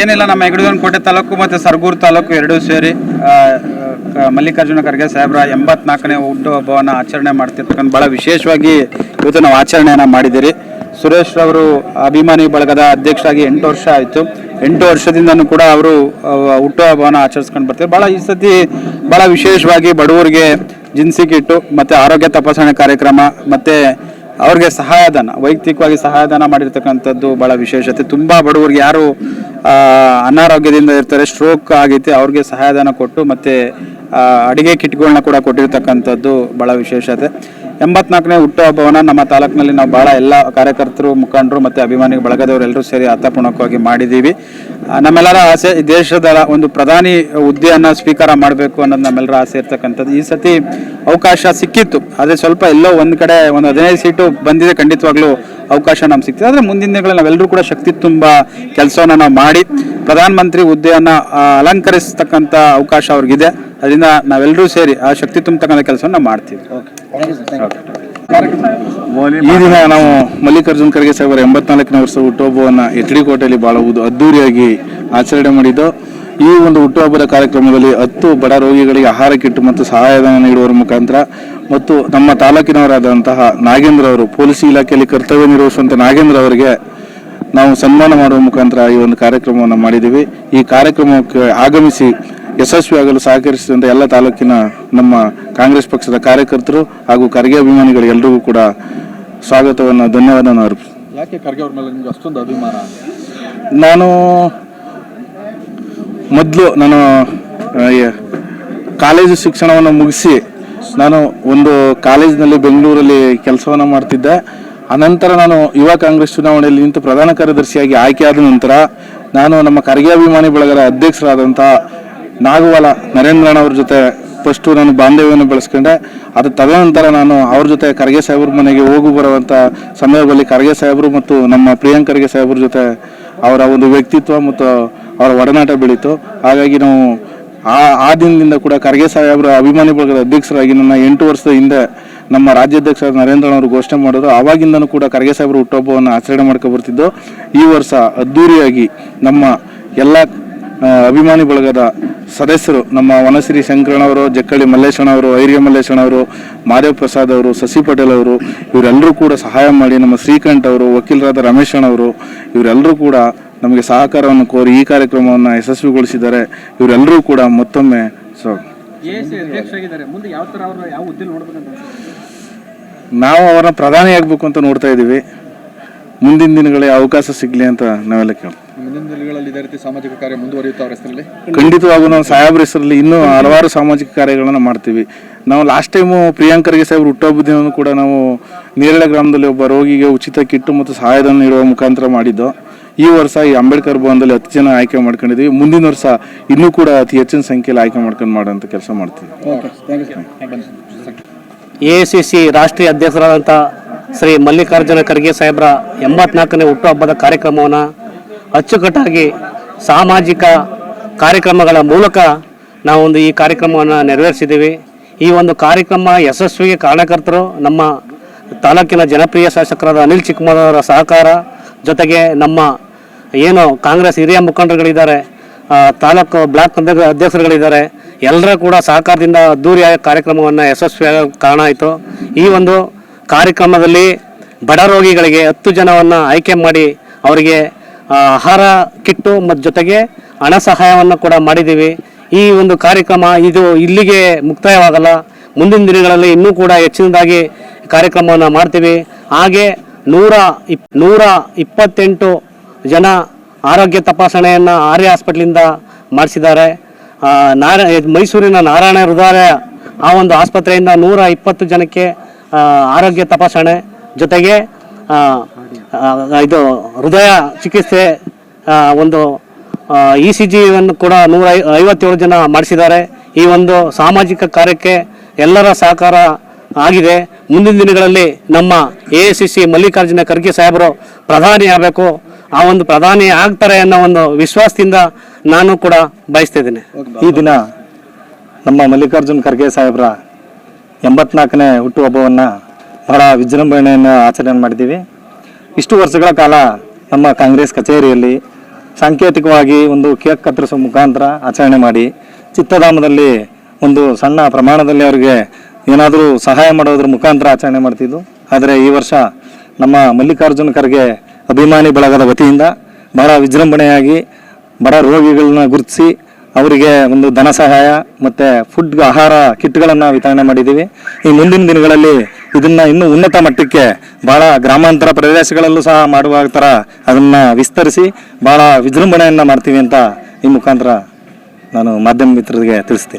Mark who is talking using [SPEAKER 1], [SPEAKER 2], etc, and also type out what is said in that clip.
[SPEAKER 1] ಏನಿಲ್ಲ, ನಮ್ಮ ಹೆಗಡಗನಕೋಟೆ ತಾಲೂಕು ಮತ್ತು ಸರಗೂರು ತಾಲೂಕು ಎರಡೂ ಸೇರಿ ಮಲ್ಲಿಕಾರ್ಜುನ ಖರ್ಗೆ ಸಾಹೇಬ್ರ ಎಂಬತ್ನಾಲ್ಕನೇ ಹುಟ್ಟುಹಬ್ಬವನ್ನು ಆಚರಣೆ ಮಾಡ್ತಿರ್ತಕ್ಕಂಥ ಭಾಳ ವಿಶೇಷವಾಗಿ ಇವತ್ತು ನಾವು ಆಚರಣೆಯನ್ನು ಮಾಡಿದ್ದೀರಿ. ಸುರೇಶ್ ಅವರು ಅಭಿಮಾನಿ ಬಳಗದ ಅಧ್ಯಕ್ಷರಾಗಿ ಎಂಟು ವರ್ಷ ಆಯಿತು. ಎಂಟು ವರ್ಷದಿಂದನೂ ಕೂಡ ಅವರು ಹುಟ್ಟು ಹುಟ್ಟುಹಬ್ಬವನ್ನು ಆಚರಿಸ್ಕೊಂಡು ಬರ್ತಾರೆ ಭಾಳ ಈ ಸತಿ ಭಾಳ ವಿಶೇಷವಾಗಿ ಬಡವರಿಗೆ ಜಿನ್ಸಿ ಕಿಟ್ಟು ಮತ್ತು ಆರೋಗ್ಯ ತಪಾಸಣೆ ಕಾರ್ಯಕ್ರಮ ಮತ್ತು ಅವ್ರಿಗೆ ಸಹಾಯಧನ, ವೈಯಕ್ತಿಕವಾಗಿ ಸಹಾಯಧನ ಮಾಡಿರ್ತಕ್ಕಂಥದ್ದು ಭಾಳ ವಿಶೇಷತೆ. ತುಂಬ ಬಡವರಿಗೆ ಯಾರು ಅನಾರೋಗ್ಯದಿಂದ ಇರ್ತಾರೆ ಸ್ಟ್ರೋಕ್ ಆಗೈತೆ, ಅವ್ರಿಗೆ ಸಹಾಯಧನ ಕೊಟ್ಟು ಮತ್ತು ಅಡಿಗೆ ಕಿಟ್ಗಳನ್ನ ಕೂಡ ಕೊಟ್ಟಿರ್ತಕ್ಕಂಥದ್ದು ಭಾಳ ವಿಶೇಷತೆ. ಎಂಬತ್ನಾಲ್ಕನೇ ಹುಟ್ಟುಹಬ್ಬವನ್ನು ನಮ್ಮ ತಾಲೂಕಿನಲ್ಲಿ ನಾವು ಭಾಳ ಎಲ್ಲ ಕಾರ್ಯಕರ್ತರು, ಮುಖಂಡರು ಮತ್ತು ಅಭಿಮಾನಿ ಬಳಗದವರೆಲ್ಲರೂ ಸೇರಿ ಅರ್ಥಪೂರ್ಣಕವಾಗಿ ಮಾಡಿದ್ದೀವಿ. ನಮ್ಮೆಲ್ಲರ ಆಸೆ ದೇಶದ ಒಂದು ಪ್ರಧಾನಿ ಹುದ್ದೆಯನ್ನು ಸ್ವೀಕಾರ ಮಾಡಬೇಕು ಅನ್ನೋದು ನಮ್ಮೆಲ್ಲರ ಆಸೆ ಇರ್ತಕ್ಕಂಥದ್ದು. ಈ ಸತಿ ಅವಕಾಶ ಸಿಕ್ಕಿತ್ತು. ಆದರೆ ಸ್ವಲ್ಪ ಎಲ್ಲೋ ಒಂದು ಕಡೆ ಒಂದು ಹದಿನೈದು ಸೀಟು ಬಂದಿದೆ ಖಂಡಿತವಾಗ್ಲೂ. ಅವಕಾಶ ನಮ್ಗೆ ಸಿಗ್ತದೆ. ಆದರೆ ಮುಂದಿನ ದಿನಗಳಲ್ಲಿ ನಾವೆಲ್ಲರೂ ಕೂಡ ಶಕ್ತಿ ತುಂಬ ಕೆಲಸವನ್ನು ನಾವು ಮಾಡಿ ಪ್ರಧಾನಮಂತ್ರಿ ಹುದ್ದೆಯನ್ನು ಅಲಂಕರಿಸ್ತಕ್ಕಂಥ ಅವಕಾಶ ಅವ್ರಿಗಿದೆ. ಅದರಿಂದ ನಾವೆಲ್ಲರೂ ಸೇರಿ ಆ ಶಕ್ತಿ ತುಂಬತಕ್ಕಂಥ ಕೆಲಸವನ್ನು ನಾವು ಮಾಡ್ತೀವಿ.
[SPEAKER 2] ಈ ದಿನ ನಾವು ಮಲ್ಲಿಕಾರ್ಜುನ್ ಖರ್ಗೆ ಸಾಹೇಬರ ಎಂಬತ್ನಾಲ್ಕನೇ ವರ್ಷ ಹುಟ್ಟುಹಬ್ಬವನ್ನು ಎಚ್ ಡಿ ಕೋಟೆಯಲ್ಲಿ ಭಾಳ ಅದ್ದೂರಿಯಾಗಿ ಆಚರಣೆ ಮಾಡಿದ್ದು. ಈ ಒಂದು ಹುಟ್ಟುಹಬ್ಬದ ಕಾರ್ಯಕ್ರಮದಲ್ಲಿ ಹತ್ತು ಬಡ ರೋಗಿಗಳಿಗೆ ಆಹಾರ ಕಿಟ್ಟು ಮತ್ತು ಸಹಾಯಧನ ನೀಡುವರ ಮುಖಾಂತರ ಮತ್ತು ನಮ್ಮ ತಾಲೂಕಿನವರಾದಂತಹ ನಾಗೇಂದ್ರ ಅವರು ಪೊಲೀಸ್ ಇಲಾಖೆಯಲ್ಲಿ ಕರ್ತವ್ಯ ನಿರ್ವಹಿಸುವಂತಹ ನಾಗೇಂದ್ರ ಅವರಿಗೆ ನಾವು ಸನ್ಮಾನ ಮಾಡುವ ಮುಖಾಂತರ ಈ ಒಂದು ಕಾರ್ಯಕ್ರಮವನ್ನು ಮಾಡಿದ್ದೀವಿ. ಈ ಕಾರ್ಯಕ್ರಮಕ್ಕೆ ಆಗಮಿಸಿ ಯಶಸ್ವಿಯಾಗಲು ಸಹಕರಿಸಿದಂಥ ಎಲ್ಲ ತಾಲೂಕಿನ ನಮ್ಮ ಕಾಂಗ್ರೆಸ್ ಪಕ್ಷದ ಕಾರ್ಯಕರ್ತರು ಹಾಗೂ ಖರ್ಗೆ ಅಭಿಮಾನಿಗಳಿಗೆಲ್ಲರಿಗೂ ಕೂಡ ಸ್ವಾಗತವನ್ನು ಧನ್ಯವಾದವನ್ನು ಅರ್ಪಿಸಿ
[SPEAKER 3] ಯಾಕೆ ಖರ್ಗೆ ಅವ್ರ ಮೇಲೆ ನಿಮ್ಗೆ ಅಷ್ಟೊಂದು ಅಭಿಮಾನ?
[SPEAKER 2] ನಾನು ಮೊದಲು ನಾನು ಕಾಲೇಜು ಶಿಕ್ಷಣವನ್ನು ಮುಗಿಸಿ ನಾನು ಒಂದು ಕಾಲೇಜಿನಲ್ಲಿ ಬೆಂಗಳೂರಲ್ಲಿ ಕೆಲಸವನ್ನು ಮಾಡ್ತಿದ್ದೆ. ಅನಂತರ ನಾನು ಯುವ ಕಾಂಗ್ರೆಸ್ ಚುನಾವಣೆಯಲ್ಲಿ ನಿಂತು ಪ್ರಧಾನ ಕಾರ್ಯದರ್ಶಿಯಾಗಿ ಆಯ್ಕೆಯಾದ ನಂತರ ನಾನು ನಮ್ಮ ಖರ್ಗೆ ಅಭಿಮಾನಿ ಬಳಗದ ಅಧ್ಯಕ್ಷರಾದಂಥ ನಾಗವಾಲ ನರೇಂದ್ರಣ್ಣ ಅವ್ರ ಜೊತೆ ಫಸ್ಟು ನಾನು ಬಾಂಧವ್ಯವನ್ನು ಬೆಳೆಸ್ಕೊಂಡೆ. ಅದು ತದನಂತರ ನಾನು ಅವ್ರ ಜೊತೆ ಖರ್ಗೆ ಸಾಹೇಬ್ರ ಮನೆಗೆ ಹೋಗು ಬರುವಂಥ ಸಮಯದಲ್ಲಿ ಖರ್ಗೆ ಸಾಹೇಬರು ಮತ್ತು ನಮ್ಮ ಪ್ರಿಯಾಂಕರ್ಗೆ ಸಾಹೇಬ್ರ ಜೊತೆ ಅವರ ಒಂದು ವ್ಯಕ್ತಿತ್ವ ಮತ್ತು ಅವರ ಒಡನಾಟ ಬೆಳೀತು. ಹಾಗಾಗಿ ನಾವು ಆ ಆ ದಿನದಿಂದ ಕೂಡ ಖರ್ಗೆ ಸಾಹೇಬ್ರ ಅಭಿಮಾನಿ ಬಳಗದ ಅಧ್ಯಕ್ಷರಾಗಿ ನನ್ನ ಎಂಟು ವರ್ಷದ ಹಿಂದೆ ನಮ್ಮ ರಾಜ್ಯಾಧ್ಯಕ್ಷ ನರೇಂದ್ರನವರು ಘೋಷಣೆ ಮಾಡಿದ್ರು. ಆವಾಗಿಂದನೂ ಕೂಡ ಖರ್ಗೆ ಸಾಹೇಬ್ರ ಹುಟ್ಟುಹಬ್ಬವನ್ನು ಆಚರಣೆ ಮಾಡ್ಕೊ ಬರ್ತಿದ್ದು. ಈ ವರ್ಷ ಅದ್ದೂರಿಯಾಗಿ ನಮ್ಮ ಎಲ್ಲ ಅಭಿಮಾನಿ ಬಳಗದ ಸದಸ್ಯರು ನಮ್ಮ ವನಶ್ರೀ ಶಂಕರಣ್ಣವರು ಜಕ್ಕಳ್ಳಿ ಮಲ್ಲೇಶಣ್ಣವರು ಐರ್ಯ ಮಲ್ಲೇಶಣ್ಣವರು ಮಾದೇವ್ ಪ್ರಸಾದ್ ಅವರು ಶಶಿ ಪಟೇಲ್ ಅವರು, ಇವರೆಲ್ಲರೂ ಕೂಡ ಸಹಾಯ ಮಾಡಿ ನಮ್ಮ ಶ್ರೀಕಂಠ್ ಅವರು, ವಕೀಲರಾದ ರಮೇಶ್ ಅವರು, ಇವರೆಲ್ಲರೂ ಕೂಡ ನಮಗೆ ಸಹಕಾರವನ್ನು ಕೋರಿ ಈ ಕಾರ್ಯಕ್ರಮವನ್ನು ಯಶಸ್ವಿಗೊಳಿಸಿದ್ದಾರೆ ಇವರೆಲ್ಲರೂ ಕೂಡ ಮತ್ತೊಮ್ಮೆ ಸೊ ನಾವು ಅವರನ್ನ ಪ್ರಧಾನಿ ಆಗಬೇಕು ಅಂತ ನೋಡ್ತಾ ಇದ್ದೀವಿ. ಮುಂದಿನ ದಿನಗಳಿಗೆ ಅವಕಾಶ ಸಿಗಲಿ ಅಂತ ನಾವೆಲ್ಲ ಕೇಳ್ತೀವಿ
[SPEAKER 3] ಮುಂದಿನ ದಿನಗಳಲ್ಲಿ ಇದೇ ರೀತಿ ಸಾಮಾಜಿಕ ಕಾರ್ಯ ಹೆಸರಲ್ಲಿ?
[SPEAKER 2] ಖಂಡಿತವಾಗೂ ನಾವು ಸಾಹೇಬ್ರ ಹೆಸರಲ್ಲಿ ಇನ್ನೂ ಹಲವಾರು ಸಾಮಾಜಿಕ ಕಾರ್ಯಗಳನ್ನು ಮಾಡ್ತೀವಿ. ನಾವು ಲಾಸ್ಟ್ ಟೈಮು ಪ್ರಿಯಾಂಕರಿಗೆ ಸಾಹೇಬ್ರ ಹುಟ್ಟುಹಬ್ಬ ದಿನವೂ ಕೂಡ ನಾವು ನೇರಳೆ ಗ್ರಾಮದಲ್ಲಿ ಒಬ್ಬ ರೋಗಿಗೆ ಉಚಿತ ಕಿಟ್ಟು ಮತ್ತು ಸಹಾಯಧನ ನೀಡುವ ಮುಖಾಂತರ ಮಾಡಿದ್ದು. ಈ ವರ್ಷ ಈ ಅಂಬೇಡ್ಕರ್ ಭವನದಲ್ಲಿ ಹತ್ತು ಜನ ಆಯ್ಕೆ ಮಾಡ್ಕೊಂಡಿದ್ದೀವಿ. ಮುಂದಿನ ವರ್ಷ ಇನ್ನೂ ಕೂಡ ಅತಿ ಹೆಚ್ಚಿನ ಸಂಖ್ಯೆಯಲ್ಲಿ ಆಯ್ಕೆ ಮಾಡ್ಕೊಂಡು ಮಾಡೋಂಥ ಕೆಲಸ ಮಾಡ್ತೀವಿ
[SPEAKER 4] ಎ ಸಿ ಸಿ ರಾಷ್ಟ್ರೀಯ ಅಧ್ಯಕ್ಷರಾದಂಥ ಶ್ರೀ ಮಲ್ಲಿಕಾರ್ಜುನ ಖರ್ಗೆ ಸಾಹೇಬ್ರ ಎಂಬತ್ನಾಲ್ಕನೇ ಹುಟ್ಟುಹಬ್ಬದ ಕಾರ್ಯಕ್ರಮವನ್ನು ಅಚ್ಚುಕಟ್ಟಾಗಿ ಸಾಮಾಜಿಕ ಕಾರ್ಯಕ್ರಮಗಳ ಮೂಲಕ ನಾವೊಂದು ಈ ಕಾರ್ಯಕ್ರಮವನ್ನು ನೆರವೇರಿಸಿದ್ದೀವಿ. ಈ ಒಂದು ಕಾರ್ಯಕ್ರಮ ಯಶಸ್ವಿಗೆ ಕಾರಣಕರ್ತರು ನಮ್ಮ ತಾಲೂಕಿನ ಜನಪ್ರಿಯ ಶಾಸಕರಾದ ಅನಿಲ್ ಚಿಕ್ಕಮಗಳವರ ಅವರ ಸಹಕಾರ ಜೊತೆಗೆ ನಮ್ಮ ಏನು ಕಾಂಗ್ರೆಸ್ ಹಿರಿಯ ಮುಖಂಡರುಗಳಿದ್ದಾರೆ ತಾಲೂಕು ಬ್ಲಾಕ್ ಅಧ್ಯ- ಅಧ್ಯಕ್ಷರುಗಳಿದ್ದಾರೆ, ಎಲ್ಲರೂ ಕೂಡ ಸಹಕಾರದಿಂದ ಅದ್ದೂರಿಯಾಗಿ ಕಾರ್ಯಕ್ರಮವನ್ನು ಯಶಸ್ವಿಯಾಗ ಕಾರಣ ಆಯಿತು. ಈ ಒಂದು ಕಾರ್ಯಕ್ರಮದಲ್ಲಿ ಬಡ ರೋಗಿಗಳಿಗೆ ಹತ್ತು ಜನವನ್ನು ಆಯ್ಕೆ ಮಾಡಿ ಅವರಿಗೆ ಆಹಾರ, ಕಿಟ್ಟು ಮತ್ತು ಜೊತೆಗೆ ಹಣ ಸಹಾಯವನ್ನು ಕೂಡ ಮಾಡಿದ್ದೀವಿ. ಈ ಒಂದು ಕಾರ್ಯಕ್ರಮ ಇದು ಇಲ್ಲಿಗೆ ಮುಕ್ತಾಯವಾಗಲ್ಲ. ಮುಂದಿನ ದಿನಗಳಲ್ಲಿ ಇನ್ನೂ ಕೂಡ ಹೆಚ್ಚಿನದಾಗಿ ಕಾರ್ಯಕ್ರಮವನ್ನು ಮಾಡ್ತೀವಿ. ಹಾಗೆ ನೂರ ಇಪ್, ನೂರ ಇಪ್ಪತ್ತೆಂಟು ಜನ ಆರೋಗ್ಯ ತಪಾಸಣೆಯನ್ನು ಆರ್ಯ ಹಾಸ್ಪಿಟ್ಲಿಂದ ಮಾಡಿಸಿದ್ದಾರೆ. ನಾರ ಮೈಸೂರಿನ ನಾರಾಯಣ ಹೃದಯ ಆ ಒಂದು ಆಸ್ಪತ್ರೆಯಿಂದ ನೂರ ಇಪ್ಪತ್ತು ಜನಕ್ಕೆ ಆರೋಗ್ಯ ತಪಾಸಣೆ ಜೊತೆಗೆ ಇದು ಹೃದಯ ಚಿಕಿತ್ಸೆ ಒಂದು ಇ ಸಿ ಜಿಯನ್ನು ಕೂಡ ನೂರ ಐವತ್ತೇಳು ಜನ ಮಾಡಿಸಿದ್ದಾರೆ. ಈ ಒಂದು ಸಾಮಾಜಿಕ ಕಾರ್ಯಕ್ಕೆ ಎಲ್ಲರ ಸಹಕಾರ ಆಗಿದೆ. ಮುಂದಿನ ದಿನಗಳಲ್ಲಿ ನಮ್ಮ A C C Mallikarjuna Kharge ಸಾಹೇಬರು ಪ್ರಧಾನಿ ಆಗಬೇಕು. ಆ ಒಂದು ಪ್ರಧಾನಿ ಆಗ್ತಾರೆ ಅನ್ನೋ ಒಂದು ವಿಶ್ವಾಸದಿಂದ ನಾನು ಕೂಡ ಬಯಸ್ತಿದ್ದೀನಿ
[SPEAKER 5] ಈ ದಿನ ನಮ್ಮ ಮಲ್ಲಿಕಾರ್ಜುನ ಖರ್ಗೆ ಸಾಹೇಬರ ಎಂಬತ್ನಾಲ್ಕನೇ ಹುಟ್ಟುಹಬ್ಬವನ್ನು ಬಹಳ ವಿಜೃಂಭಣೆಯನ್ನು ಆಚರಣೆ ಮಾಡಿದ್ದೀವಿ. ಇಷ್ಟು ವರ್ಷಗಳ ಕಾಲ ನಮ್ಮ ಕಾಂಗ್ರೆಸ್ ಕಚೇರಿಯಲ್ಲಿ ಸಾಂಕೇತಿಕವಾಗಿ ಒಂದು ಕೇಕ್ ಕತ್ತರಿಸುವ ಮುಖಾಂತರ ಆಚರಣೆ ಮಾಡಿ ಚಿತ್ತಧಾಮದಲ್ಲಿ ಒಂದು ಸಣ್ಣ ಪ್ರಮಾಣದಲ್ಲಿ ಅವರಿಗೆ ಏನಾದರೂ ಸಹಾಯ ಮಾಡೋದ್ರ ಮುಖಾಂತರ ಆಚರಣೆ ಮಾಡ್ತಿದ್ದು. ಆದರೆ ಈ ವರ್ಷ ನಮ್ಮ ಮಲ್ಲಿಕಾರ್ಜುನ ಖರ್ಗೆ ಅಭಿಮಾನಿ ಬಳಗದ ವತಿಯಿಂದ ಬಹಳ ವಿಜೃಂಭಣೆಯಾಗಿ ಬಡ ರೋಗಿಗಳನ್ನ ಗುರುತಿಸಿ ಅವರಿಗೆ ಒಂದು ಧನ ಸಹಾಯ ಮತ್ತು ಫುಡ್ ಆಹಾರ ಕಿಟ್ಗಳನ್ನು ವಿತರಣೆ ಮಾಡಿದ್ದೀವಿ. ಈ ಮುಂದಿನ ದಿನಗಳಲ್ಲಿ ಇದನ್ನು ಇನ್ನೂ ಉನ್ನತ ಮಟ್ಟಕ್ಕೆ ಭಾಳ ಗ್ರಾಮಾಂತರ ಪ್ರದೇಶಗಳಲ್ಲೂ ಸಹ ಮಾಡುವ ಥರ ಅದನ್ನು ವಿಸ್ತರಿಸಿ ಭಾಳ ವಿಜೃಂಭಣೆಯನ್ನು ಮಾಡ್ತೀವಿ ಅಂತ ಈ ಮುಖಾಂತರ ನಾನು ಮಾಧ್ಯಮ ಮಿತ್ರರಿಗೆ ತಿಳಿಸ್ತೀನಿ.